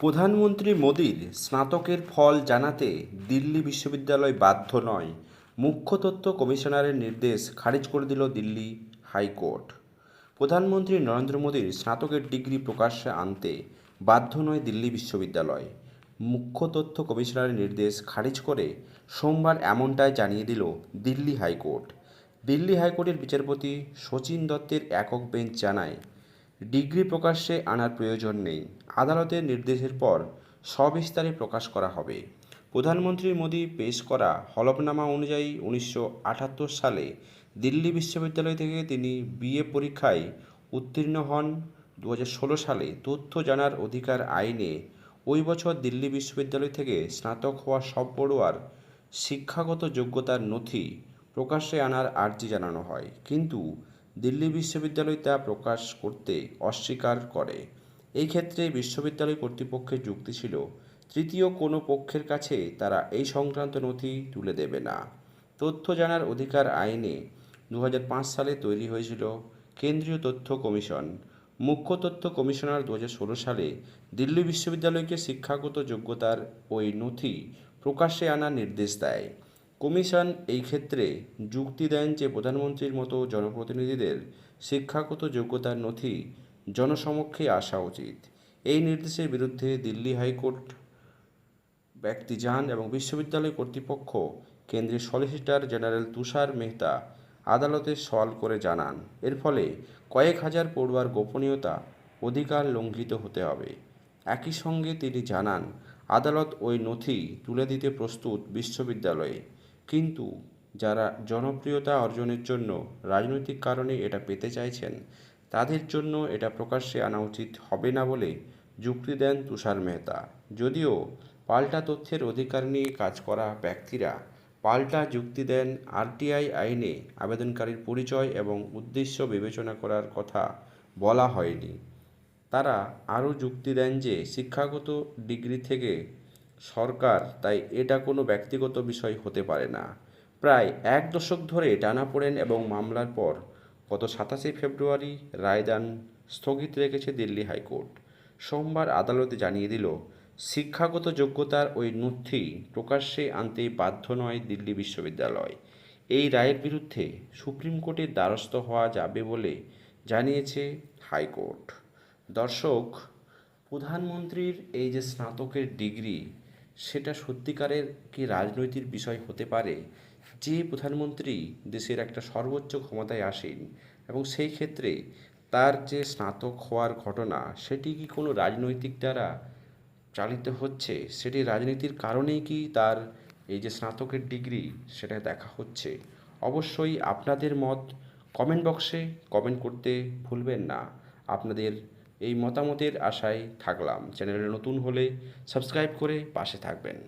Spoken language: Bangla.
প্রধানমন্ত্রী মোদীর স্নাতকের ফল জানাতে দিল্লি বিশ্ববিদ্যালয় বাধ্য নয়। মুখ্য তথ্য কমিশনারের নির্দেশ খারিজ করে দিল দিল্লি হাইকোর্ট। প্রধানমন্ত্রী নরেন্দ্র মোদীর স্নাতকের ডিগ্রি প্রকাশ্যে আনতে বাধ্য নয় দিল্লি বিশ্ববিদ্যালয়। মুখ্য তথ্য কমিশনারের নির্দেশ খারিজ করে সোমবার এমনটাই জানিয়ে দিল দিল্লি হাইকোর্ট। দিল্লি হাইকোর্টের বিচারপতি শচীন দত্তের একক বেঞ্চ জানায় ডিগ্রি প্রকাশ্যে আনার প্রয়োজন নেই। আদালতের নির্দেশের পর সবিস্তারে প্রকাশ করা হবে। প্রধানমন্ত্রী মোদী পেশ করা হলফনামা অনুযায়ী উনিশশো আটাত্তর সালে দিল্লি বিশ্ববিদ্যালয় থেকে তিনি বিএ পরীক্ষায় উত্তীর্ণ হন। দু সালে তথ্য জানার অধিকার আইনে ওই বছর দিল্লি বিশ্ববিদ্যালয় থেকে স্নাতক হওয়া সব পড়ুয়ার শিক্ষাগত যোগ্যতার নথি প্রকাশ্যে আনার আর্জি জানানো হয়। কিন্তু দিল্লি বিশ্ববিদ্যালয় তা প্রকাশ করতে অস্বীকার করে। এই ক্ষেত্রে বিশ্ববিদ্যালয় কর্তৃপক্ষের যুক্তি ছিল, তৃতীয় কোনো পক্ষের কাছে তারা এই সংক্রান্ত নথি তুলে দেবে না। তথ্য জানার অধিকার আইনে দু হাজার পাঁচ সালে তৈরি হয়েছিল কেন্দ্রীয় তথ্য কমিশন। মুখ্য তথ্য কমিশনার দু হাজার ষোলো সালে দিল্লি বিশ্ববিদ্যালয়কে শিক্ষাগত যোগ্যতার ওই নথি প্রকাশ্যে আনার নির্দেশ দেয়। কমিশন এই ক্ষেত্রে যুক্তি দেন যে প্রধানমন্ত্রীর মতো জনপ্রতিনিধিদের শিক্ষাগত যোগ্যতার নথি জনসমক্ষে আসা উচিত। এই নির্দেশের বিরুদ্ধে দিল্লি হাইকোর্ট ব্যক্তি যান এবং বিশ্ববিদ্যালয় কর্তৃপক্ষ কেন্দ্রীয় সলিসিটর জেনারেল তুষার মেহতা আদালতে সওয়াল করে জানান। এর ফলে কয়েক হাজার পড়ুয়ার গোপনীয়তা অধিকার লঙ্ঘিত হতে হবে। একই সঙ্গে তিনি জানান, আদালত ওই নথি তুলে দিতে প্রস্তুত বিশ্ববিদ্যালয়ে। কিন্তু যারা জনপ্রিয়তা অর্জনের জন্য রাজনৈতিক কারণে এটা পেতে চাইছেন, তাদের জন্য এটা প্রকাশ্যে আনা উচিত হবে না বলে যুক্তি দেন তুষার মেহতা। যদিও পাল্টা তথ্যের অধিকার নিয়ে কাজ করা ব্যক্তিরা পাল্টা যুক্তি দেন আরটিআই আইনে আবেদনকারীর পরিচয় এবং উদ্দেশ্য বিবেচনা করার কথা বলা হয়নি। তারা আরও যুক্তি দেন যে শিক্ষাগত ডিগ্রি থেকে সরকার, তাই এটা কোনো ব্যক্তিগত বিষয় হতে পারে না। প্রায় এক দশক ধরে টানাপোড়েন এবং মামলার পর গত সাতাশে ফেব্রুয়ারি রায়দান স্থগিত রেখেছে দিল্লি হাইকোর্ট। সোমবার আদালতে জানিয়ে দিল, শিক্ষাগত যোগ্যতার ওই নথি প্রকাশ্যে আনতে বাধ্য নয় দিল্লি বিশ্ববিদ্যালয়। এই রায়ের বিরুদ্ধে সুপ্রিম কোর্টের দ্বারস্থ হওয়া যাবে বলে জানিয়েছে হাইকোর্ট। দর্শক, প্রধানমন্ত্রীর এই যে স্নাতকের ডিগ্রি সেটা সত্যিকারের কি রাজনৈতিক বিষয় হতে পারে? যে প্রধানমন্ত্রী দেশের একটা সর্বোচ্চ ক্ষমতায় আসেন এবং সেই ক্ষেত্রে তার যে স্নাতক হওয়ার ঘটনা, সেটি কি কোনো রাজনৈতিক দ্বারা চালিত হচ্ছে? সেটি রাজনীতির কারণেই কি তার এই যে স্নাতকের ডিগ্রি, সেটা দেখা হচ্ছে? অবশ্যই আপনাদের মত কমেন্ট বক্সে কমেন্ট করতে ভুলবেন না। আপনাদের এই মতামতের আশায় থাকলাম। চ্যানেলে নতুন হলে সাবস্ক্রাইব করে পাশে থাকবেন।